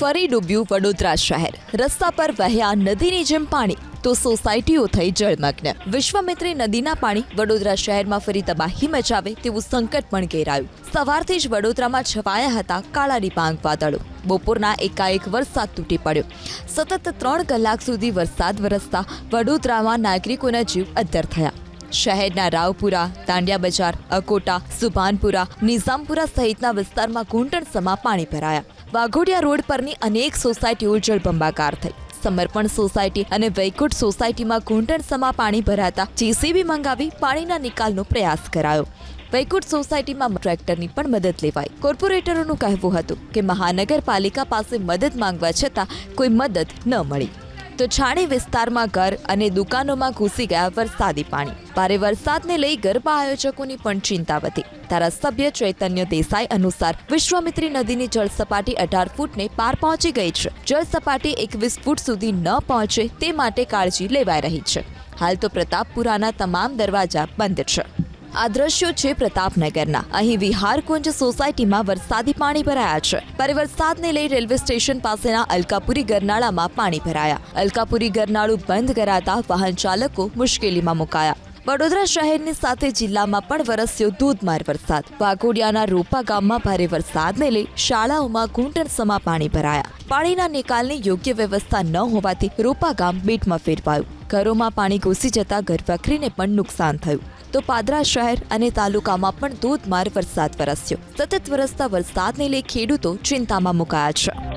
ફરી ડૂબ્યું વડોદરા શહેર. રસ્તા પર વહ્યા નદીની જેમ પાણી, તો સોસાયટીઓ થઈ જળમગ્ન. વિશ્વમિત્રી નદીના પાણી વડોદરા શહેરમાં ફરી તબાહી મચાવે તેવું સંકટ પણ ઘેરાયું. સવારથી જ વડોદરામાં છવાયા હતા કાળાની પાંગ વાદળો. બપોરના એકાએક વરસાદ તૂટી પડ્યો. સતત ત્રણ કલાક સુધી વરસાદ વરસતા વડોદરામાં નાગરિકોના જીવ અદ્ધર થયા. શહેરના રાવપુરા, દાંડિયા બજાર, અકોટા, સુભાનપુરા, નિઝામપુરા સહિતના વિસ્તારમાં ઘૂંટણસમાં પાણી ભરાયા. વાઘોડિયા રોડ પરની અનેક સોસાયટીઓ જળબંબાકાર થઈ. સમર્પણ સોસાયટી અને વૈકુંઠ સોસાયટીમાં ઘૂંટણસમાં પાણી ભરાતા જેસીબી મંગાવી પાણીના નિકાલનો પ્રયાસ કરાયો. વૈકુંઠ સોસાયટીમાં ટ્રેક્ટરની પણ મદદ લેવાઈ. કોર્પોરેટરોનું કહેવું હતું કે મહાનગરપાલિકા પાસે મદદ માંગવા છતાં કોઈ મદદ ન મળી. તો છાણી વિસ્તારમાં ઘર અને દુકાનોમાં ઘૂસી ગયા વરસાદી પાણી. ભારે વરસાદને લઈ ગરબા આયોજકોની પણ ચિંતા વધી. ધારાસભ્ય ચૈતન્ય દેસાઈ અનુસાર વિશ્વામિત્રી નદીની જળસપાટી અઢાર ફૂટને પાર પહોંચી ગઈ છે. જળ સપાટી એકવીસ ફૂટ સુધી ન પહોંચે તે માટે કાળજી લેવાઈ રહી છે. હાલ તો પ્રતાપપુરાના તમામ દરવાજા બંધ છે. આ દ્રશ્યો છે પ્રતાપનગરના. અહીં વિહારકુંજ સોસાયટીમાં વરસાદી પાણી ભરાયા છે. ભારે વરસાદને લઈ રેલવે સ્ટેશન પાસેના અલકાપુરી ગરનાળામાં પાણી ભરાયા. અલકાપુરી ગરનાળું બંધ કરાતા વાહન ચાલકો મુશ્કેલીમાં મુકાયા. વડોદરા શહેરની સાથે જિલ્લામાં પણ વરસ્યો ધોધમાર વરસાદ. વાઘોડિયાના રોપા ગામમાં ભારે વરસાદને લઈ શાળાઓમાં ઘૂંટણસમાં પાણી ભરાયા. પાણીના નિકાલની યોગ્ય વ્યવસ્થા ન હોવાથી રોપા ગામ બેટમાં ફેરવાયું. ઘરોમાં પાણી ઘૂસી જતા ઘરવખરીને પણ નુકસાન થયું. તો પાદરા શહેર અને તાલુકામાં પણ ધોધમાર વરસાદ વરસ્યો. સતત વરસતા વરસાદને લઈ ખેડૂતો ચિંતામાં મુકાયા છે.